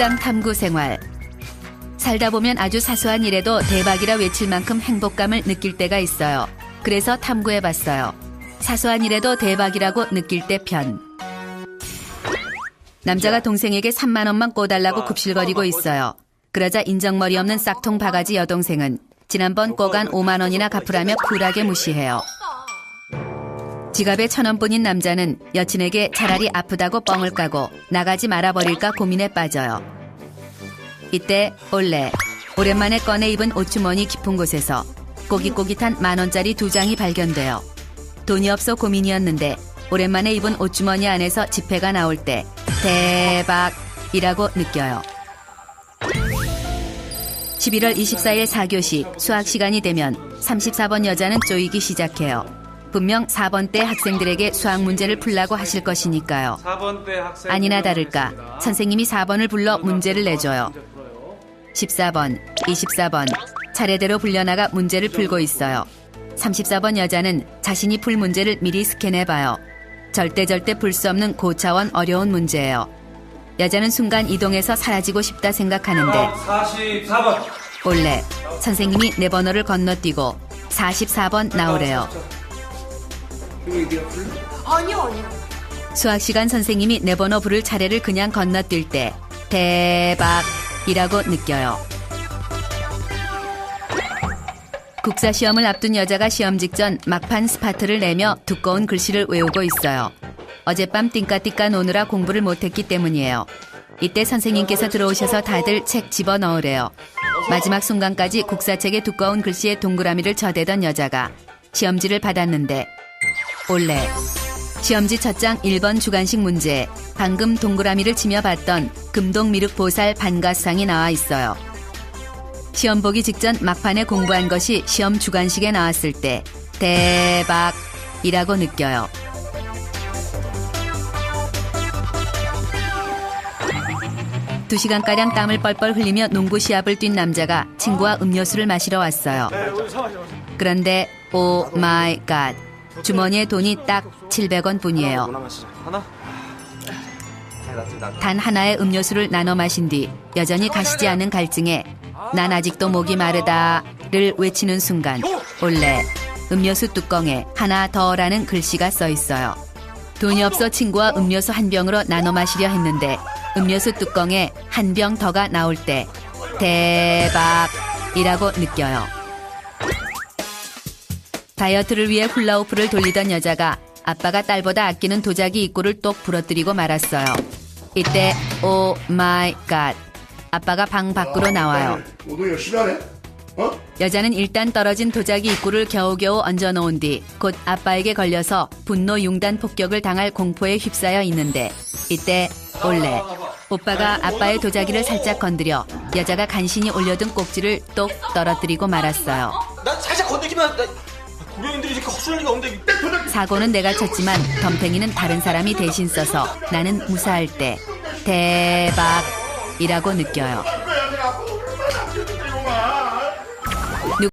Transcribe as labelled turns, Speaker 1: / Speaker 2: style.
Speaker 1: 일상 탐구 생활. 살다 보면 아주 사소한 일에도 대박이라 외칠 만큼 행복감을 느낄 때가 있어요. 그래서 탐구해 봤어요. 사소한 일에도 대박이라고 느낄 때 편. 남자가 동생에게 3만 원만 꿔달라고 굽실거리고 있어요. 그러자 인정머리 없는 싹통 바가지 여동생은 지난번 꿔간 5만 원이나 갚으라며 쿨하게 무시해요. 지갑에 천 원뿐인 남자는 여친에게 차라리 아프다고 뻥을 까고 나가지 말아버릴까 고민에 빠져요. 이때 올레 오랜만에 꺼내 입은 옷주머니 깊은 곳에서 꼬깃꼬깃한 만 원짜리 두 장이 발견돼요. 돈이 없어 고민이었는데 오랜만에 입은 옷주머니 안에서 지폐가 나올 때 대박이라고 느껴요. 11월 24일 4교시 수학 시간이 되면 34번 여자는 쪼이기 시작해요. 분명 4번 때 학생들에게 수학 문제를 풀라고 하실 것이니까요.
Speaker 2: 4번 때 학생
Speaker 1: 아니나 다를까 선생님이 4번을 불러 문제를 내줘요. 14번, 24번 차례대로 불려나가 문제를 풀고 있어요. 34번 여자는 자신이 풀 문제를 미리 스캔해봐요. 절대 절대 풀 수 없는 고차원 어려운 문제예요. 여자는 순간 이동해서 사라지고 싶다 생각하는데
Speaker 2: 44번
Speaker 1: 원래 선생님이 내 번호를 건너뛰고 44번 나오래요.
Speaker 3: 아니요, 아니요.
Speaker 1: 수학 시간 선생님이 내 번호 부를 차례를 그냥 건너뛸 때 대박이라고 느껴요. 국사 시험을 앞둔 여자가 시험 직전 막판 스파트를 내며 두꺼운 글씨를 외우고 있어요. 어젯밤 띵까띵까 노느라 공부를 못했기 때문이에요. 이때 선생님께서 들어오셔서 다들 책 집어 넣으래요. 마지막 순간까지 국사책의 두꺼운 글씨에 동그라미를 쳐대던 여자가 시험지를 받았는데 올레 시험지 첫장 1번 주간식 문제 방금 동그라미를 치며 봤던 금동 미륵 보살 반가상이 나와 있어요. 시험 보기 직전 막판에 공부한 것이 시험 주간식에 나왔을 때 대박이라고 느껴요. 두 시간가량 땀을 뻘뻘 흘리며 농구 시합을 뛴 남자가 친구와 음료수를 마시러 왔어요. 그런데 오 마이 갓 주머니에 돈이 딱 700원 뿐이에요. 단 하나의 음료수를 나눠 마신 뒤 여전히 가시지 않는 갈증에 난 아직도 목이 마르다를 외치는 순간 원래 음료수 뚜껑에 하나 더라는 글씨가 써 있어요. 돈이 없어 친구와 음료수 한 병으로 나눠 마시려 했는데 음료수 뚜껑에 한 병 더가 나올 때 대박이라고 느껴요. 다이어트를 위해 훌라후프를 돌리던 여자가 아빠가 딸보다 아끼는 도자기 입구를 똑 부러뜨리고 말았어요. 이때 오 마이 갓 아빠가 방 밖으로 나와요.
Speaker 4: 너도 열심히 하네? 어?
Speaker 1: 여자는 일단 떨어진 도자기 입구를 겨우겨우 얹어놓은 뒤 곧 아빠에게 걸려서 분노 융단 폭격을 당할 공포에 휩싸여 있는데 이때 올레 오빠가 아빠의 도자기를 살짝 건드려 여자가 간신히 올려둔 꼭지를 똑 떨어뜨리고 말았어요.
Speaker 5: 나 살짝 건드기만 나 고객님들이 이렇게 헛소리할 리가 없는데
Speaker 1: 사고는 내가 쳤지만 덤탱이는 다른 사람이 대신 써서 나는 무사할 때 대박이라고 느껴요.